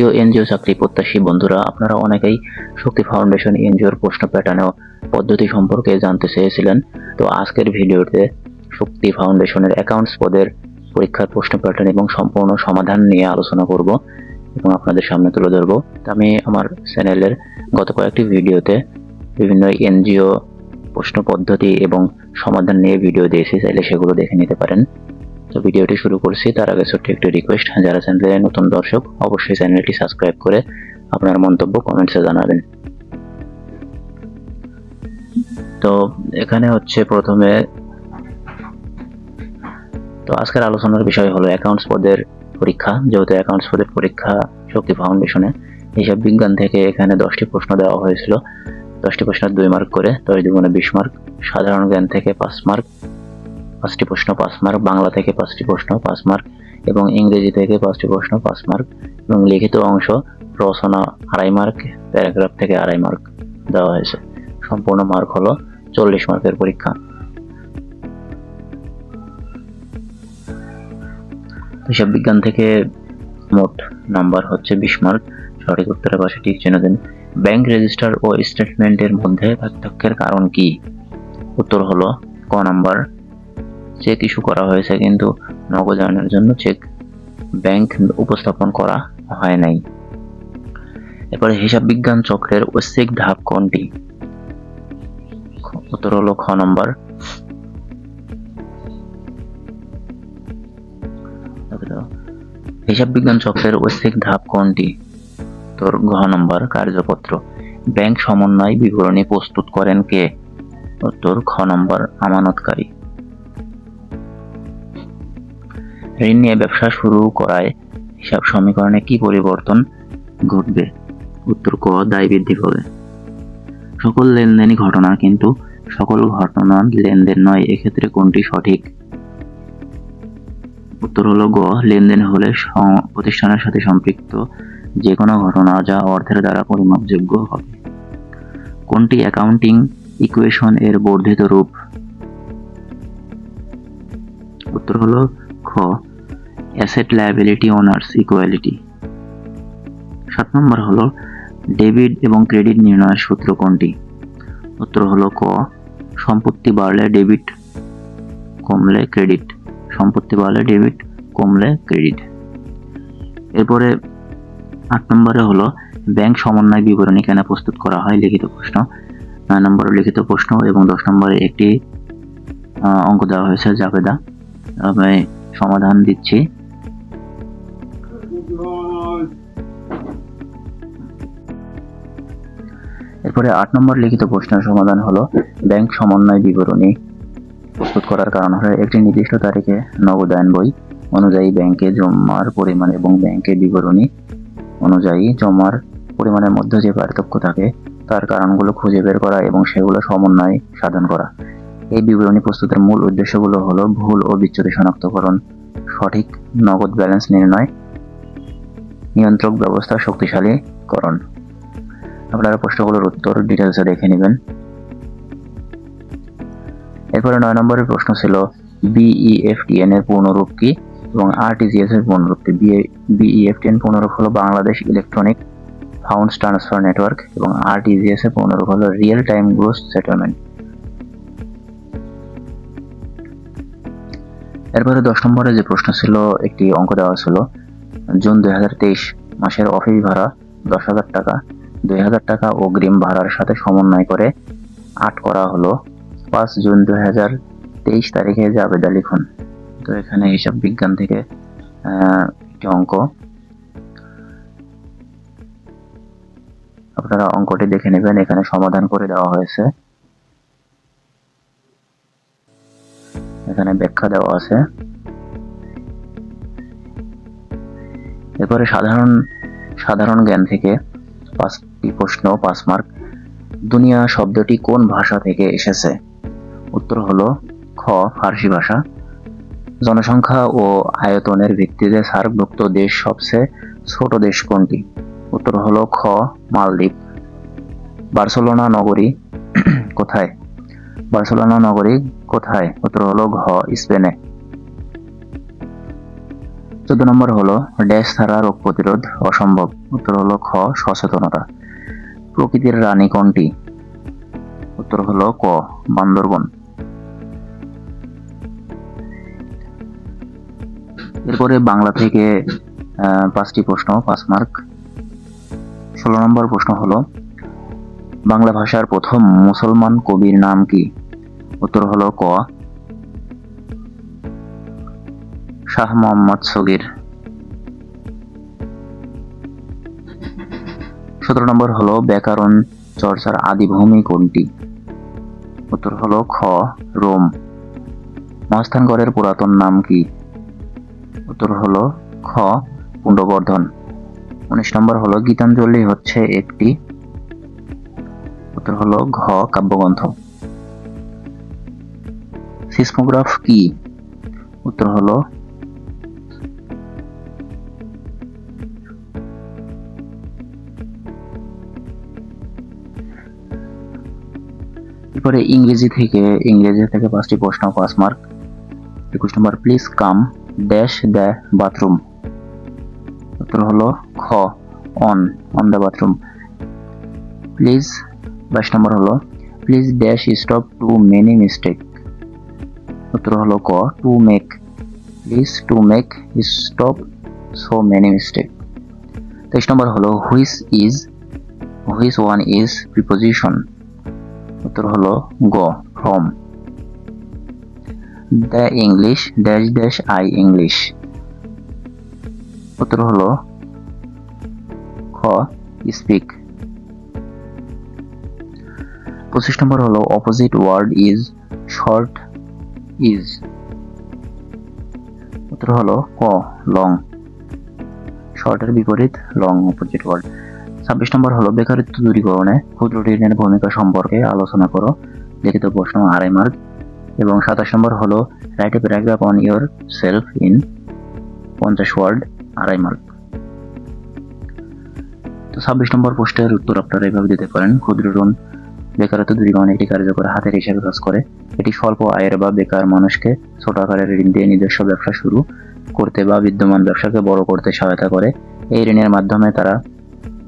প্রিয় এনজিও চাকরি প্রত্যাশী বন্ধুরা, আপনারা অনেকেই শক্তি ফাউন্ডেশন এনজিওর প্রশ্ন প্যাটার্ন পদ্ধতি সম্পর্কে জানতে চেয়েছিলেন। তো আজকের ভিডিওতে শক্তি ফাউন্ডেশনের অ্যাকাউন্টস পদের পরীক্ষার প্রশ্ন প্যাটার্ন এবং সম্পূর্ণ সমাধান নিয়ে আলোচনা করব এবং আপনাদের সামনে তুলে ধরবো। আমি আমার চ্যানেলের গত কয়েকটি ভিডিওতে বিভিন্ন এনজিও প্রশ্ন পদ্ধতি এবং সমাধান নিয়ে ভিডিও দিয়েছি, চাইলে সেগুলো দেখে নিতে পারেন। তো ভিডিওটি শুরু করছি। তার আগে ছোট্ট একটি রিকোয়েস্ট যারা চ্যানেলে নতুন দর্শক, অবশ্যই চ্যানেলটি সাবস্ক্রাইব করে আপনার মন্তব্য কমেন্টসে জানাবেন। তো এখানে হচ্ছে প্রথমে, তো আজকের আলোচনার বিষয় হলো অ্যাকাউন্টস পদের পরীক্ষা, যেহেতু অ্যাকাউন্টস পদের পরীক্ষা শক্তি ফাউন্ডেশনে হিসাব বিজ্ঞান থেকে এখানে দশটি প্রশ্ন দেওয়া হয়েছিল। দশটি প্রশ্নের দুই মার্ক করে, দশ দুগুণে বিশ মার্ক সাধারণ জ্ঞান থেকে পাঁচ মার্ক পাঁচটি প্রশ্ন, পাঁচ মার্ক, বাংলা থেকে পাঁচটি প্রশ্ন, পাঁচ মার্ক, এবং ইংরেজি থেকে পাঁচটি প্রশ্ন, পাঁচ মার্ক, এবং লিখিত অংশ রচনা আড়াই মার্ক, প্যারাগ্রাফ থেকে আড়াই মার্ক দেওয়া হয়েছে। সম্পূর্ণ মার্ক হলো চল্লিশ মার্কের পরীক্ষা। হিসাব বিজ্ঞান থেকে মোট নাম্বার হচ্ছে বিশ মার্ক। সঠিক উত্তরের পাশে ঠিক চিহ্ন দিন। ব্যাংক রেজিস্টার ও স্টেটমেন্টের মধ্যে পার্থক্যের কারণ কি? উত্তর হলো ক নাম্বার। চেক ইস্যু করা হয়েছে, কিন্তু নগদায়নের জন্য চেক ব্যাংক উপস্থাপন করা হয় নাই। এরপরে হিসাব বিজ্ঞান চক্রের ঐচ্ছিক ধাপ কোনটি? উত্তর হলো খ নম্বর। হিসাব বিজ্ঞান চক্রের ঐচ্ছিক ধাপ কোনটি? তোর ঘ নম্বর, কার্যপত্র। ব্যাংক সমন্বয় বিবরণী প্রস্তুত করেন কে? উত্তর খ নম্বর, আমানতকারী। ঋণ নিয়ে ব্যবসা শুরু করায় হিসাব সমীকরণে কি পরিবর্তন ঘটবে? উত্তর ক, দায় বৃদ্ধি পাবে। সকল লেনদেনই ঘটনা, কিন্তু সকল ঘটনা লেনদেন নয়, এক্ষেত্রে কোনটি সঠিক? উত্তর হলো গ, লেনদেন হলে প্রতিষ্ঠানের সাথে সম্পৃক্ত যে কোনো ঘটনা যা অর্থের দ্বারা পরিমাপযোগ্য হবে। কোনটি অ্যাকাউন্টিং ইকুয়েশন এর বর্ধিত রূপ? উত্তর হলো খ অ্যাসেট লায়াবিলিটি ওনার্স ইকুয়ালিটি সাত নম্বর হলো ডেবিট এবং ক্রেডিট নির্ণয়ের সূত্র কোনটি? উত্তর হলো ক, সম্পত্তি বাড়লে ডেবিট কমলে ক্রেডিট সম্পত্তি বাড়লে ডেবিট কমলে ক্রেডিট এরপরে আট নম্বরে হলো ব্যাংক সমন্বয় বিবরণী কেন প্রস্তুত করা হয়? লিখিত প্রশ্ন। নয় নম্বরে লিখিত প্রশ্ন এবং দশ নম্বরে একটি অঙ্ক দেওয়া হয়েছে, জাবেদা। আমি সমাধান দিচ্ছি। এরপরে আট নম্বর লিখিত প্রশ্নের সমাধান হলো ব্যাংক সমন্বয় বিবরণী। প্রস্তুত করার কারণ হলো একটি নির্দিষ্ট তারিখে নগদায়ন বই অনুযায়ী ব্যাংকে জমার পরিমাণ এবং ব্যাংকের বিবরণী অনুযায়ী জমার পরিমাণের মধ্যে যে পার্থক্য থাকে, তার কারণগুলো খুঁজে বের করা এবং সেগুলো সমন্বয় সাধন করা। এই বিবরণী প্রস্তুতের মূল উদ্দেশ্যগুলো হলো ভুল ও বিচ্যুতি শনাক্তকরণ, সঠিক নগদ ব্যালেন্স নির্ণয়, নিয়ন্ত্রক ব্যবস্থা শক্তিশালীকরণ। আপনারা প্রশ্নগুলোর উত্তর ডিটেলসে দেখে নেবেন। এরপরে নয় নম্বরের প্রশ্ন ছিল বিইএফটিএন এর পূর্ণরূপ কি এবং আরটিজিএস এর পূর্ণরূপ কি? বিইএফটিএন পূর্ণরূপ হলো Bangladesh electronic funds transfer network এবং আরটিজিএস এর পূর্ণরূপ হলো রিয়েল টাইম গ্রোস সেটেলমেন্ট এরপরে দশ নম্বরে যে প্রশ্ন ছিল, একটি অঙ্ক দেওয়া ছিল, জুন দু হাজার তেইশ মাসের অফিস ভাড়া দশ হাজার টাকা। দুই হাজার টাকা অগ্রিম ভাড়ার সাথে সমন্বয় করে আট করা হলো। পাঁচ জুন দুই হাজার তেইশ তারিখে জাবেদা লিখুন। তো এখানে হিসাব বিজ্ঞান থেকে একটি অঙ্ক। আপনারা অঙ্কটি দেখে নেবেন, এখানে সমাধান করে দেওয়া হয়েছে। এখানে ব্যাখ্যা দেওয়া আছে। এরপরে সাধারণ সাধারণ জ্ঞান থেকে পাঁচটি প্রশ্ন, পাঁচ মার্ক, দুনিয়া শব্দটি কোন ভাষা থেকে এসেছে? উত্তর হলো খ, ফার্সি ভাষা। জনসংখ্যা ও আয়তনের ভিত্তিতে সার্কভুক্ত দেশ সবচেয়ে ছোট দেশ কোনটি? উত্তর হলো খ, মালদ্বীপ। বার্সেলোনা নগরী কোথায়? বার্সেলোনা নগরী কোথায়? উত্তর হলো ঘ, স্পেনে। চোদ্দ নম্বর হলো ড্যাশ ছাড়া রোগ প্রতিরোধ অসম্ভব। উত্তর হলো খ, সচেতনতা। প্রকৃতির রানী কোনটি? উত্তর হলো ক, বান্দরবন। এরপরে বাংলা থেকে পাঁচটি প্রশ্ন, পাঁচ মার্ক। ষোলো নম্বর প্রশ্ন হলো, বাংলা ভাষার প্রথম মুসলমান কবির নাম কি? উত্তর হলো ক শাহ মোহাম্মদ সগির। সতেরো নম্বর হলো ব্যাকরণ চর্চার আদিভূমি কোনটি? উত্তর হলো খ, রোম। মহাস্থানগড়ের পুরাতন নাম কি? উত্তর হলো খ, পুণ্ডবর্ধন। উনিশ নম্বর হলো গীতাঞ্জলি হচ্ছে একটি। উত্তর হলো ঘ, কাব্যগ্রন্থ। সিসমোগ্রাফ কি? উত্তর হলো এরপরে ইংরেজি থেকে ইংরেজি থেকে পাঁচটি প্রশ্ন, পাঁচ মার্ক একুশ নম্বর please come dash the bathroom উত্তর হলো খ on on the bathroom please বাইশ নম্বর হলো please dash stop too many mistake উত্তর হলো ক to make please to make stop so many mistake তেইশ নম্বর হলো which is which one is preposition উত্তর হলো গ from the English dash dash I English উত্তর হলো খ স্পিক পঁচিশ নম্বর হলো opposite word is short is উত্তর হলো ক লং শর্টের বিপরীত লং অপোজিট ওয়ার্ড ছাব্বিশ নম্বর হলো বেকারত্ব দূরীকরণে ক্ষুদ্র ঋণের ভূমিকা সম্পর্কে আলোচনা করো। লিখিত প্রশ্ন আড়াই মার্ক এবং সাতাশ নম্বর হলো write a paragraph on yourself in পঞ্চাশ ওয়ার্ড আড়াই মার্ক। তো ছাব্বিশ নম্বর পোস্টের উত্তর আপনারা এভাবে দিতে পারেন। ক্ষুদ্র ঋণ বেকারত্ব দূরীকরণে একটি কার্যকর হাতের হিসাবে কাজ করে। এটি স্বল্প আয়ের বা বেকার মানুষকে ছোট আকারের ঋণ দিয়ে নিজস্ব ব্যবসা শুরু করতে বা বিদ্যমান ব্যবসাকে বড় করতে সহায়তা করে। এই ঋণের মাধ্যমে তারা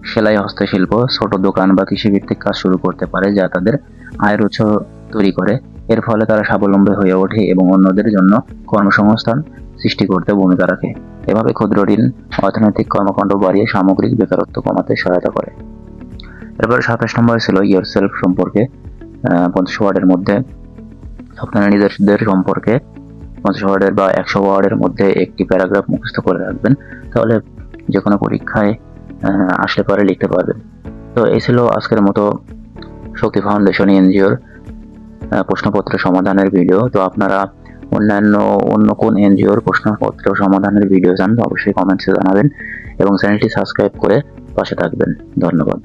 সেলাই হস্তশিল্প, ছোট দোকান বা কৃষিভিত্তিক কাজ শুরু করতে পারে যা তাদের আয়ের উৎস তৈরি করে। এর ফলে তারা স্বাবলম্বী হয়ে ওঠে এবং অন্যদের জন্য কর্মসংস্থান সৃষ্টি করতে ভূমিকা রাখে। এভাবে ক্ষুদ্র ঋণ, অর্থনৈতিক কর্মকাণ্ড বাড়িয়ে সামগ্রিক বেকারত্ব কমাতে সহায়তা করে। এরপর সাতাশ নম্বর ছিল ইয়ার সেলফ সম্পর্কে। পঞ্চাশ ওয়ার্ডের মধ্যে আপনারা নিজেদের সম্পর্কে পঞ্চাশ ওয়ার্ডের বা একশো ওয়ার্ডের মধ্যে একটি প্যারাগ্রাফ মুখস্থ করে রাখবেন। তাহলে যে কোনো পরীক্ষায় আসলে পরে লিখতে পারবেন। তো এই ছিল আজকের মতো শক্তি ফাউন্ডেশন এনজিওর প্রশ্নপত্র সমাধানের ভিডিও। তো আপনারা অন্যান্য, অন্য কোন এনজিওর প্রশ্নপত্র সমাধানের ভিডিও চান অবশ্যই কমেন্টসে জানাবেন এবং চ্যানেলটি সাবস্ক্রাইব করে পাশে থাকবেন। ধন্যবাদ।